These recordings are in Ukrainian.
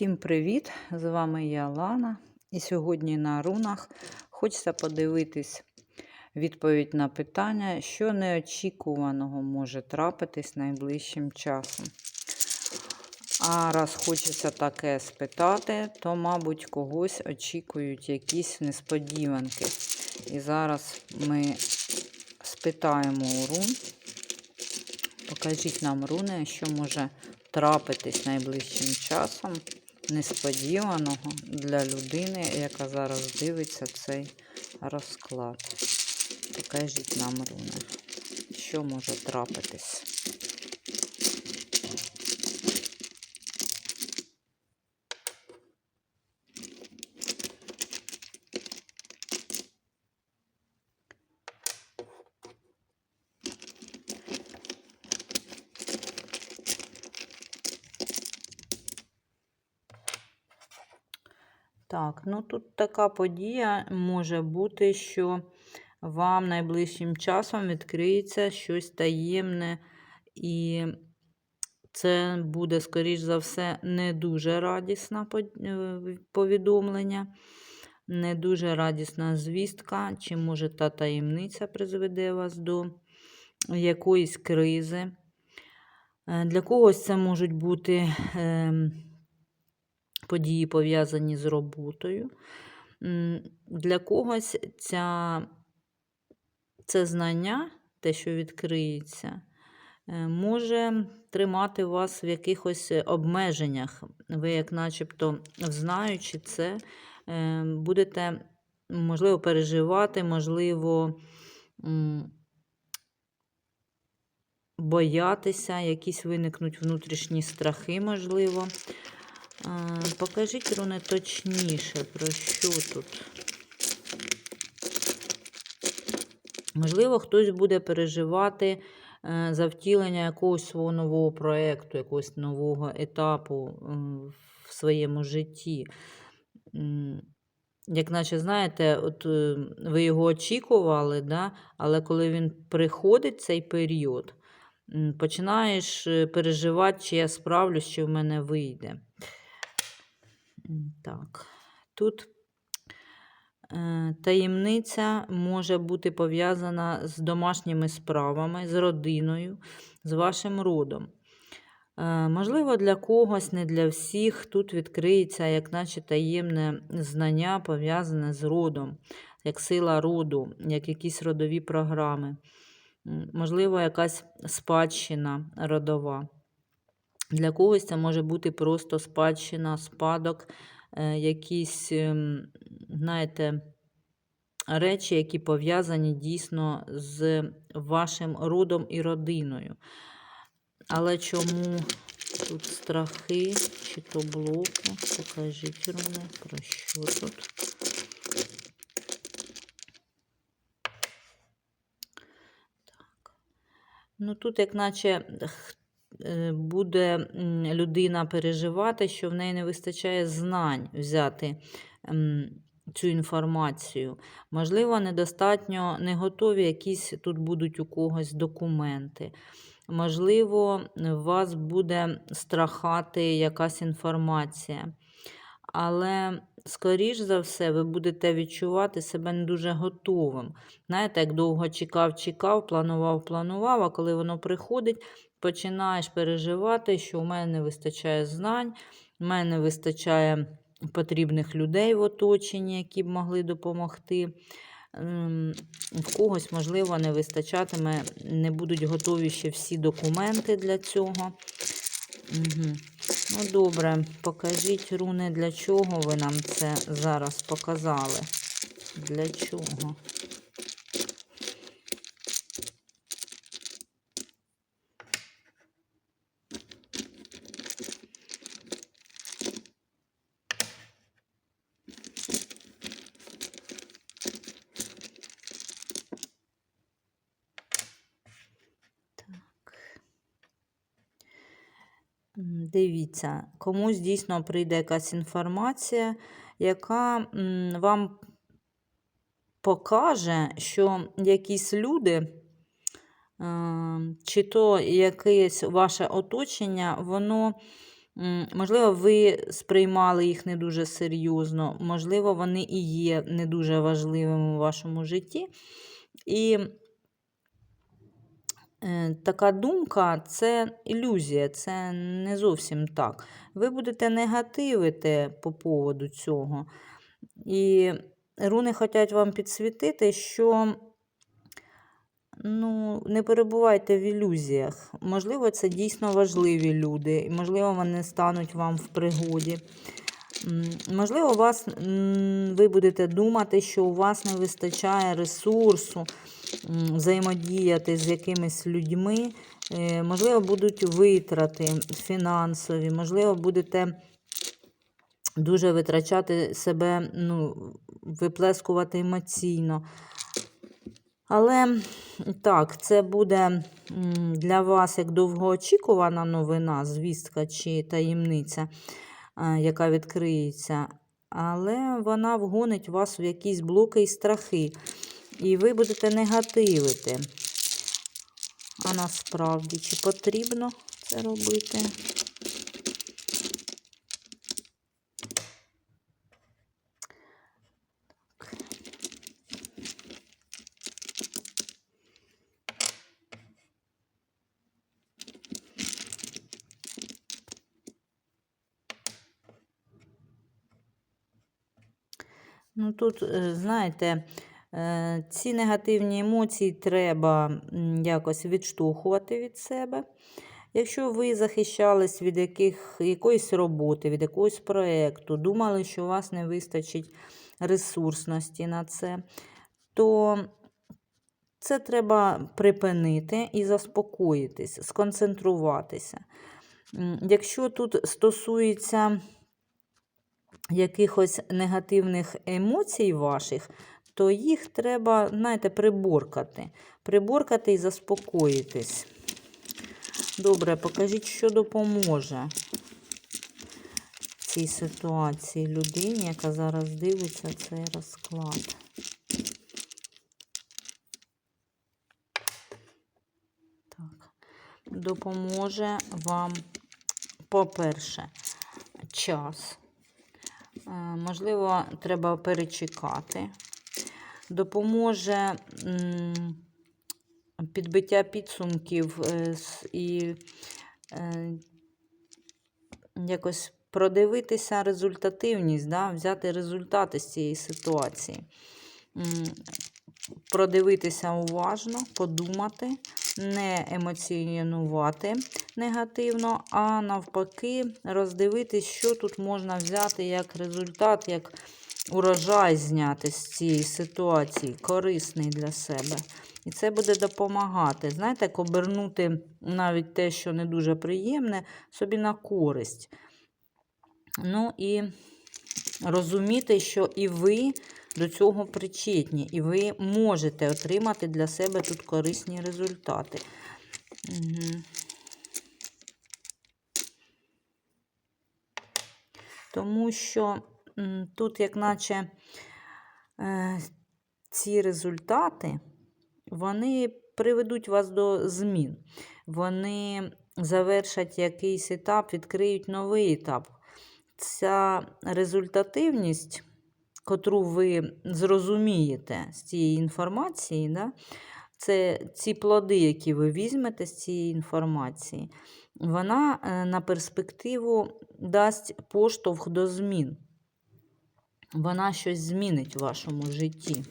Всім привіт! З вами я Лана. І сьогодні на рунах хочеться подивитись відповідь на питання, що неочікуваного може трапитись найближчим часом. А раз хочеться таке спитати, то, мабуть, когось очікують якісь несподіванки. І зараз ми спитаємо у рун. Покажіть нам руни, що може трапитись найближчим часом несподіваного для людини, яка зараз дивиться цей розклад. Покажіть нам руни, що може трапитись. Так, ну тут така подія може бути, що вам найближчим часом відкриється щось таємне, і це буде, скоріш за все, не дуже радісне повідомлення, не дуже радісна звістка, чи може та таємниця призведе вас до якоїсь кризи. Е, для когось це можуть бути. Події, пов'язані з роботою. Для когось ця, це знання, те, що відкриється, е, може тримати вас в якихось обмеженнях. Ви, як начебто, знаючи це, е, будете, можливо, переживати, можливо, боятися, якісь виникнуть внутрішні страхи, можливо. Покажіть руни точніше, про що тут. Можливо, хтось буде переживати е, за втілення якогось свого нового проєкту, якогось нового етапу в своєму житті. Як наче, знаєте, от е, ви його очікували, да? але коли він приходить цей період, починаєш е, переживати, чи я справлюсь, чи в мене вийде. Так, тут е, таємниця може бути пов'язана з домашніми справами, з родиною, з вашим родом. Е, можливо, для когось, не для всіх, тут відкриється, як наче таємне знання, пов'язане з родом, як сила роду, як якісь родові програми. Можливо, якась спадщина родова. Для когось це може бути просто спадщина, спадок, е, якісь, ем, знаєте, речі, які пов'язані дійсно з вашим родом і родиною. Але чому тут страхи, чи то блоки? Покажіть руни, про що тут? Ну, тут, як наче буде людина переживати, що в неї не вистачає знань взяти цю інформацію. Можливо, недостатньо не готові якісь тут будуть у когось документи. Можливо, вас буде страхати якась інформація. Але, скоріш за все, ви будете відчувати себе не дуже готовим. Знаєте, як довго чекав, чекав, планував, планував, а коли воно приходить, починаєш переживати, що у мене не вистачає знань, у мене не вистачає потрібних людей в оточенні, які б могли допомогти. Ем, в когось, можливо, не вистачатиме, не будуть готові ще всі документи для цього. Угу. Ну, добре, покажіть руни, для чого ви нам це зараз показали. Для чого? Дивіться, комусь дійсно прийде якась інформація, яка вам покаже, що якісь люди, чи то якесь ваше оточення, воно Можливо, ви сприймали їх не дуже серйозно, можливо, вони і є не дуже важливими у вашому житті. І е, така думка це ілюзія, це не зовсім так. Ви будете негативити по поводу цього. І руни хочуть вам підсвітити, що ну, не перебувайте в ілюзіях. Можливо, це дійсно важливі люди, і, можливо, вони стануть вам в пригоді. Можливо, у вас, ви будете думати, що у вас не вистачає ресурсу взаємодіяти з якимись людьми. Е, Можливо, будуть витрати фінансові, можливо, будете дуже витрачати себе, ну, виплескувати емоційно. Але так, це буде для вас як довгоочікувана новина, звістка чи таємниця, яка відкриється. Але вона вгонить вас в якісь блоки і страхи. І ви будете негативити. А насправді, чи потрібно це робити? Ну тут, е, знаєте, е, ці негативні емоції треба якось відштовхувати від себе. Якщо ви захищались від яких, якоїсь роботи, від якогось проєкту, думали, що у вас не вистачить ресурсності на це, то це треба припинити і заспокоїтись, сконцентруватися. Якщо тут стосується якихось негативних емоцій ваших, то їх треба, знаєте, приборкати. Приборкати і заспокоїтись. Добре, покажіть, що допоможе цій ситуації людині, яка зараз дивиться цей розклад. Так. Допоможе вам, по-перше, час. Е, Можливо, треба перечекати. Допоможе підбиття підсумків е, і е, якось продивитися результативність, да? взяти результати з цієї ситуації. Продивитися уважно, подумати, не емоціонувати негативно, а навпаки, роздивитись, що тут можна взяти як результат, як урожай зняти з цієї ситуації, корисний для себе. І це буде допомагати. Знаєте, як обернути навіть те, що не дуже приємне, собі на користь. Ну і розуміти, що і ви до цього причетні, і ви можете отримати для себе тут корисні результати. Угу. Тому що тут, як наче е, ці результати, вони приведуть вас до змін. Вони завершать якийсь етап, відкриють новий етап. Ця результативність, котру ви зрозумієте з цієї інформації, да, це ці плоди, які ви візьмете з цієї інформації, вона е, на перспективу дасть поштовх до змін. Вона щось змінить в вашому житті.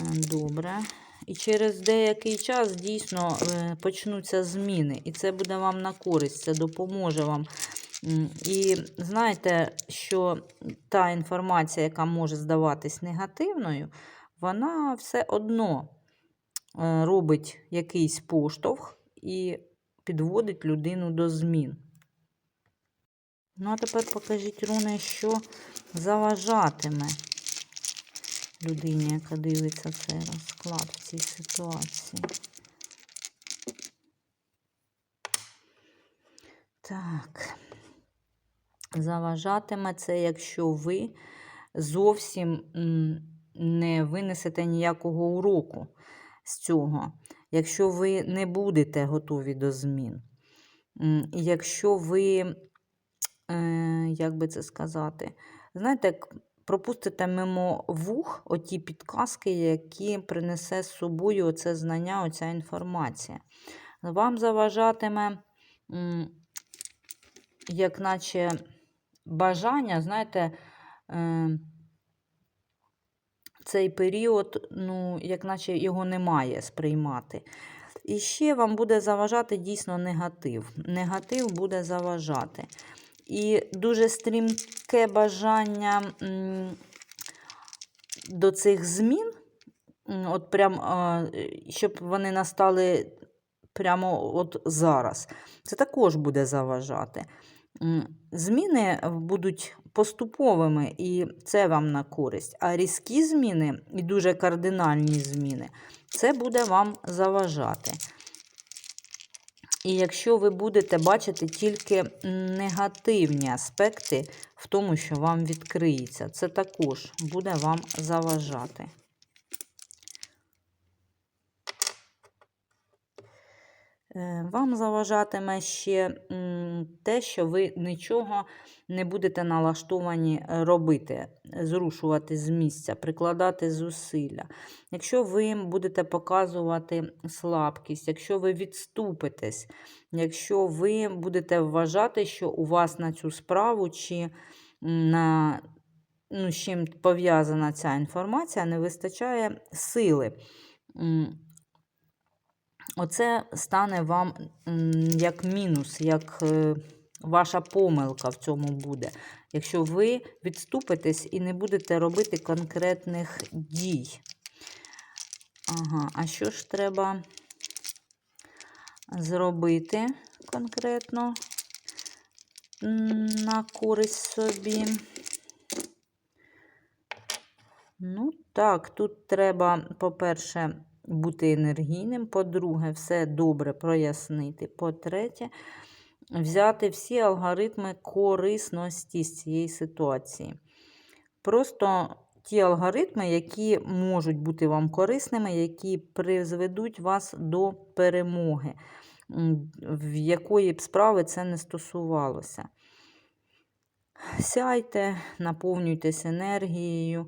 Е, Добре. І через деякий час дійсно е, почнуться зміни. І це буде вам на користь, це допоможе вам. І знаєте, що та інформація, яка може здаватись негативною, вона все одно е, робить якийсь поштовх і підводить людину до змін. Ну, а тепер покажіть, руни, що заважатиме людині, яка дивиться цей розклад в цій ситуації. Так. Заважатиме це, якщо ви зовсім не винесете ніякого уроку з цього, якщо ви не будете готові до змін. Якщо ви, е, як би це сказати, знаєте, пропустите мимо вух оті підказки, які принесе з собою оце знання, оця інформація. Вам заважатиме, як наче бажання, знаєте, е, цей період, ну, як наче його немає сприймати. І ще вам буде заважати дійсно негатив. Негатив буде заважати. І дуже стрімке бажання до цих змін, от прям, щоб вони настали прямо от зараз. Це також буде заважати. Зміни будуть поступовими, і це вам на користь. А різкі зміни і дуже кардинальні зміни, це буде вам заважати. І якщо ви будете бачити тільки негативні аспекти в тому, що вам відкриється, це також буде вам заважати. Вам заважатиме ще те, що ви нічого не будете налаштовані е, робити, зрушувати з місця, прикладати зусилля. Якщо ви будете показувати слабкість, якщо ви відступитесь, якщо ви будете вважати, що у вас на цю справу чи на ну, з чим пов'язана ця інформація, не вистачає сили. Оце стане вам як мінус, як е, ваша помилка в цьому буде. Якщо ви відступитесь і не будете робити конкретних дій. Ага, а що ж треба зробити конкретно на користь собі? Ну, так, тут треба, по-перше, бути енергійним. По-друге, все добре прояснити. По-третє, взяти всі алгоритми корисності з цієї ситуації. Просто ті алгоритми, які можуть бути вам корисними, які призведуть вас до перемоги, в якої б справи це не стосувалося. Сяйте, наповнюйтесь енергією,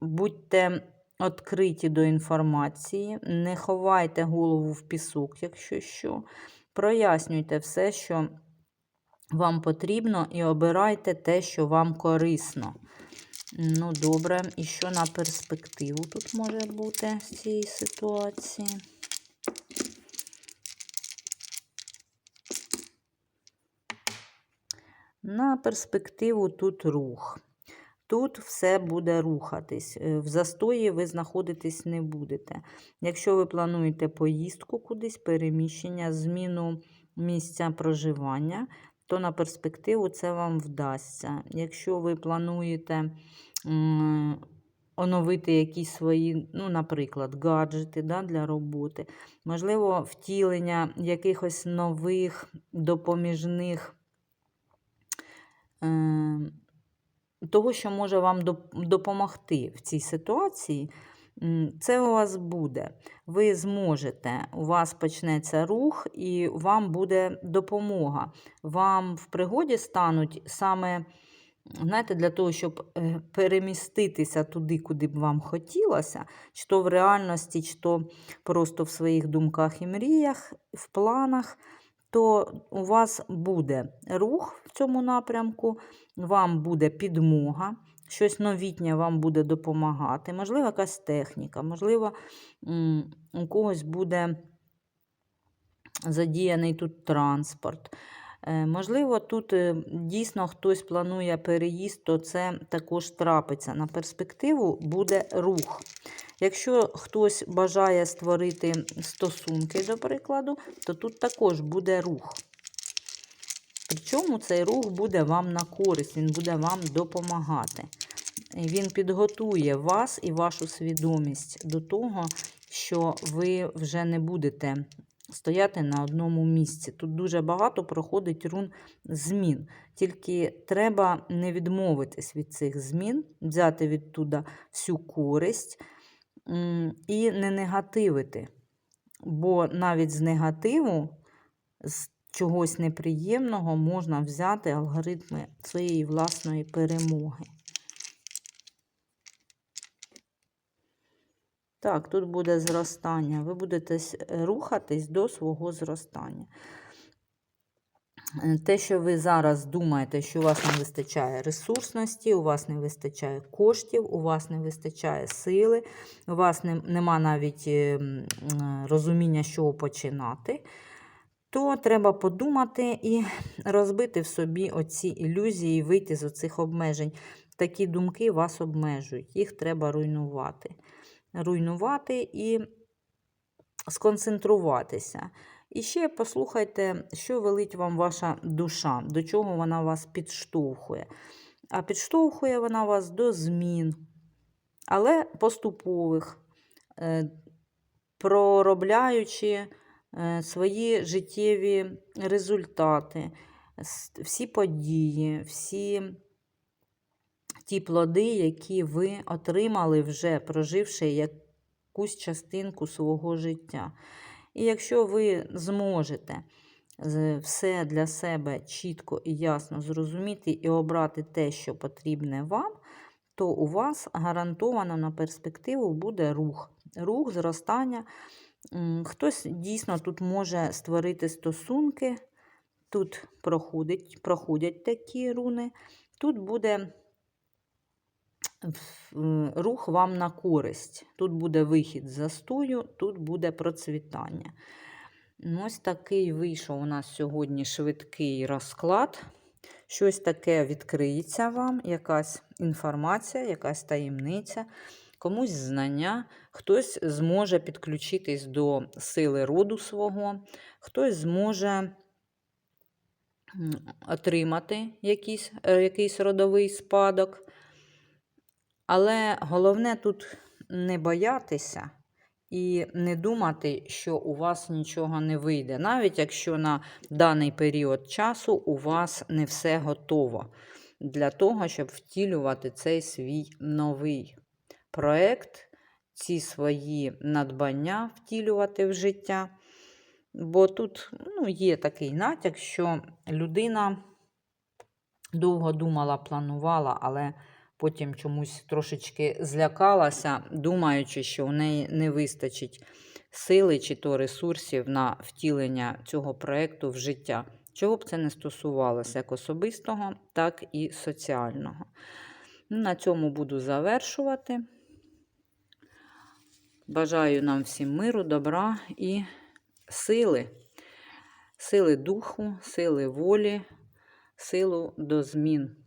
будьте відкриті до інформації, не ховайте голову в пісок, якщо що. Прояснюйте все, що вам потрібно, і обирайте те, що вам корисно. Ну, добре, і що на перспективу тут може бути з цієї ситуації? На перспективу тут рух. Тут все буде рухатись. Е, В застої ви знаходитись не будете. Якщо ви плануєте поїздку кудись, переміщення, зміну місця проживання, то на перспективу це вам вдасться. Якщо ви плануєте оновити якісь свої, ну, наприклад, гаджети да, для роботи, можливо, втілення якихось нових допоміжних. е, того, що може вам допомогти в цій ситуації, це у вас буде. Ви зможете, у вас почнеться рух, і вам буде допомога. Вам в пригоді стануть саме, знаєте, для того, щоб е, переміститися туди, куди б вам хотілося, чи то в реальності, чи то просто в своїх думках і мріях, в планах. То у вас буде рух в цьому напрямку, вам буде підмога, щось новітнє вам буде допомагати, можливо, якась техніка, можливо, у когось буде задіяний тут транспорт. Е, Можливо, тут е, дійсно хтось планує переїзд, то це також трапиться. На перспективу буде рух. Якщо хтось бажає створити стосунки, до прикладу, то тут також буде рух. Причому цей рух буде вам на користь, він буде вам допомагати. Він підготує вас і вашу свідомість до того, що ви вже не будете стояти на одному місці. Тут дуже багато проходить рун змін. Тільки треба не відмовитись від цих змін, взяти відтуда всю користь і не негативити. Бо навіть з негативу, з чогось неприємного можна взяти алгоритми своєї власної перемоги. Так, тут буде зростання. Ви будете рухатись до свого зростання. Е, Те, що ви зараз думаєте, що у вас не вистачає ресурсності, у вас не вистачає коштів, у вас не вистачає сили, у вас не, нема навіть е, е, розуміння, чого починати, то треба подумати і розбити в собі оці ілюзії, вийти з оцих обмежень. Такі думки вас обмежують, їх треба руйнувати. Руйнувати і сконцентруватися. І ще послухайте, що велить вам ваша душа, до чого вона вас підштовхує. А підштовхує вона вас до змін, але поступових, е, проробляючи е, свої життєві результати, всі події, всі ті плоди, які ви отримали вже, проживши якусь частинку свого життя. І якщо ви зможете все для себе чітко і ясно зрозуміти і обрати те, що потрібне вам, то у вас гарантовано на перспективу буде рух, рух, зростання. Хтось дійсно тут може створити стосунки, тут проходить, проходять такі руни, тут буде рух вам на користь. Тут буде вихід з застою, тут буде процвітання. Ось такий вийшов у нас сьогодні швидкий розклад. Щось таке відкриється вам, якась інформація, якась таємниця, комусь знання, хтось зможе підключитись до сили роду свого, хтось зможе отримати якийсь, е, якийсь родовий спадок. Але головне тут не боятися і не думати, що у вас нічого не вийде, навіть якщо на даний період часу у вас не все готово для того, щоб втілювати цей свій новий проект, ці свої надбання втілювати в життя. Бо тут ну, є такий натяк, що людина довго думала, планувала, але потім чомусь трошечки злякалася, думаючи, що у неї не вистачить сили чи то ресурсів на втілення цього проєкту в життя. Чого б це не стосувалося, як особистого, так і соціального. Ну, На цьому буду завершувати. Бажаю нам всім миру, добра і сили, сили духу, сили волі, силу до змін.